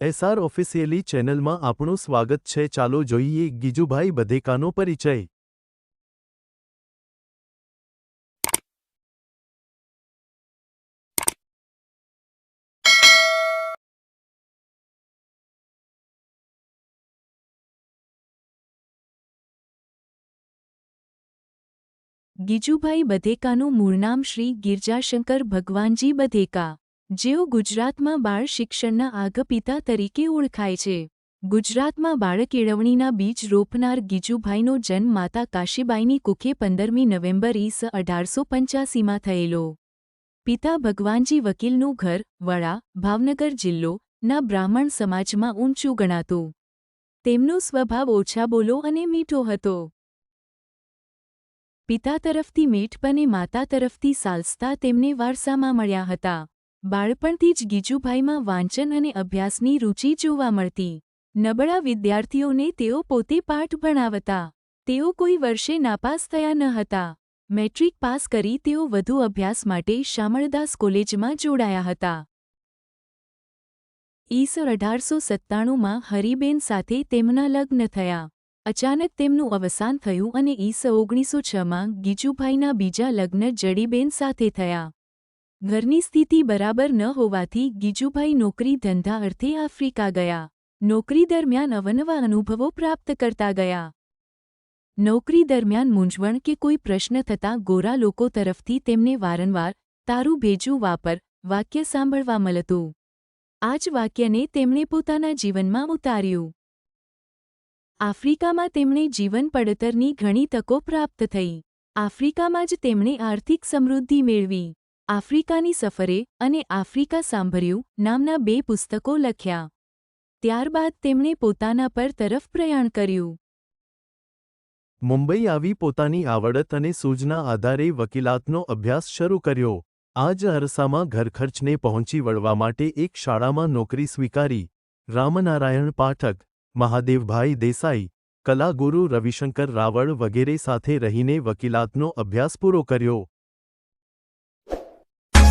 SR officially ચેનલમાં આપણું સ્વાગત છે. ચાલો જોઈએ ગીજુભાઈ બધેકાનો પરિચય. ગીજુભાઈ બધેકાનું મૂળ નામ શ્રી ગિરજાશંકર ભગવાનજી બધેકા. જેઓ ગુજરાતમાં બાળ શિક્ષણના આગપિતા તરીકે ઓળખાય છે. ગુજરાતમાં બાળક કેળવણીના બીજ રોપનાર ગીજુભાઈનો જન્મ માતા કાશીબાઈની કુખે પંદરમી નવેમ્બર ઈસ અઢારસો પંચ્યાસીમાં થયેલો. પિતા ભગવાનજી વકીલનું ઘર, વડા, ભાવનગર જિલ્લો, ના બ્રાહ્મણ સમાજમાં ઊંચું ગણાતું. તેમનો સ્વભાવ ઓછા બોલો અને મીઠો હતો. પિતા તરફથી મીઠ અને માતા તરફથી સાલસતા તેમને વારસામાં મળ્યા હતા. બાળપણથી જ ગીજુભાઈમાં વાંચન અને અભ્યાસની રુચિ જોવા મળતી. નબળા વિદ્યાર્થીઓને તેઓ પોતે પાઠ ભણાવતા. તેઓ કોઈ વર્ષે નાપાસ થયા ન હતા. મેટ્રિક પાસ કરી તેઓ વધુ અભ્યાસ માટે શામળદાસ કોલેજમાં જોડાયા હતા. ઈસર અઢારસો સત્તાણુંમાં હરિબેન સાથે તેમના લગ્ન થયા. અચાનક તેમનું અવસાન થયું અને ઈસ ઓગણીસો છમાં ગીજુભાઈના બીજા લગ્ન જડીબેન સાથે થયા. ઘરની સ્થિતિ બરાબર ન હોવાથી ગીજુભાઈ નોકરી ધંધા અર્થે આફ્રિકા ગયા. નોકરી દરમિયાન અવનવા અનુભવો પ્રાપ્ત કરતા ગયા. નોકરી દરમિયાન મૂંઝવણ કે કોઈ પ્રશ્ન થતાં ગોરા લોકો તરફથી તેમને વારંવાર તારું ભેજું વાપર, વાક્ય સાંભળવા મળતું. આ જ વાક્યને તેમણે પોતાના જીવનમાં ઉતાર્યું. આફ્રિકામાં તેમણે જીવન પડતરની ઘણી તકો પ્રાપ્ત થઈ. આફ્રિકામાં જ તેમણે આર્થિક સમૃદ્ધિ મેળવી. આફ્રિકાની સફરે અને આફ્રિકા સાંભળ્યું નામના બે પુસ્તકો લખ્યા. ત્યારબાદ તેમણે પોતાના પર તરફ પ્રયાણ કર્યું. મુંબઈ આવી પોતાની આવડત અને સૂઝના આધારે વકીલાતનો અભ્યાસ શરૂ કર્યો. આ જ અરસામાં ઘરખર્ચને પહોંચી વળવા માટે એક શાળામાં નોકરી સ્વીકારી. રામનારાયણ પાઠક, મહાદેવભાઈ દેસાઈ, કલાગુરુ રવિશંકર રાવળ વગેરે સાથે રહીને વકીલાતનો અભ્યાસ પૂરો કર્યો.